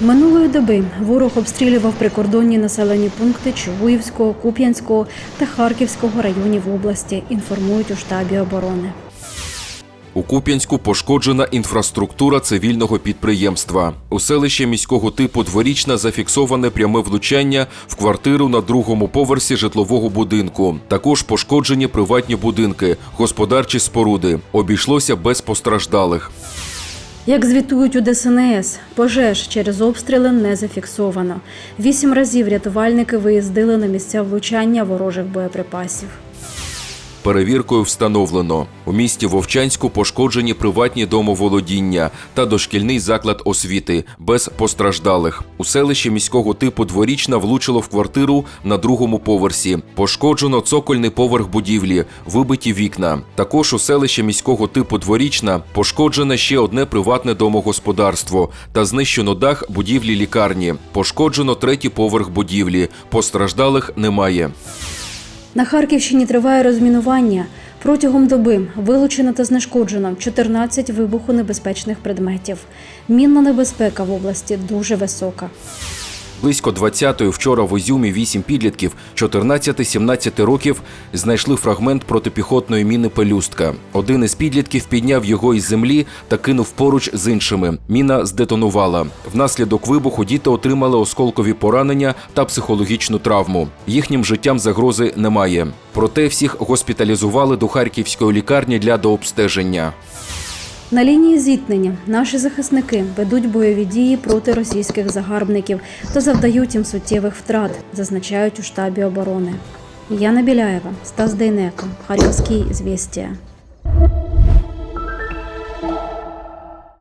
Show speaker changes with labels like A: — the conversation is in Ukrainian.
A: Минулої доби ворог обстрілював прикордонні населені пункти Чугуївського, Куп'янського та Харківського районів області, інформують у штабі оборони.
B: У Куп'янську пошкоджена інфраструктура цивільного підприємства. У селищі міського типу дворічна зафіксоване пряме влучання в квартиру на другому поверсі житлового будинку. Також пошкоджені приватні будинки, господарчі споруди. Обійшлося без постраждалих.
A: Як звітують у ДСНС, пожеж через обстріли не зафіксовано. Вісім разів рятувальники виїздили на місця влучання ворожих боєприпасів.
B: Перевіркою встановлено. У місті Вовчанську пошкоджені приватні домоволодіння та дошкільний заклад освіти без постраждалих. У селищі міського типу дворічна влучило в квартиру на другому поверсі. Пошкоджено цокольний поверх будівлі, вибиті вікна. Також у селищі міського типу дворічна пошкоджене ще одне приватне домогосподарство та знищено дах будівлі лікарні. Пошкоджено третій поверх будівлі. Постраждалих немає.
A: На Харківщині триває розмінування. Протягом доби вилучено та знешкоджено 14 вибухонебезпечних предметів. Мінна небезпека в області дуже висока.
B: Близько 20-ї вчора в Ізюмі вісім підлітків 14-17 років знайшли фрагмент протипіхотної міни пелюстка. Один із підлітків підняв його із землі та кинув поруч з іншими. Міна здетонувала. Внаслідок вибуху діти отримали осколкові поранення та психологічну травму. Їхнім життям загрози немає. Проте всіх госпіталізували до харківської лікарні для дообстеження.
A: На лінії зіткнення наші захисники ведуть бойові дії проти російських загарбників та завдають їм суттєвих втрат, зазначають у штабі оборони. Яна Біляєва, Стас Дейнеко, Харківський звістія.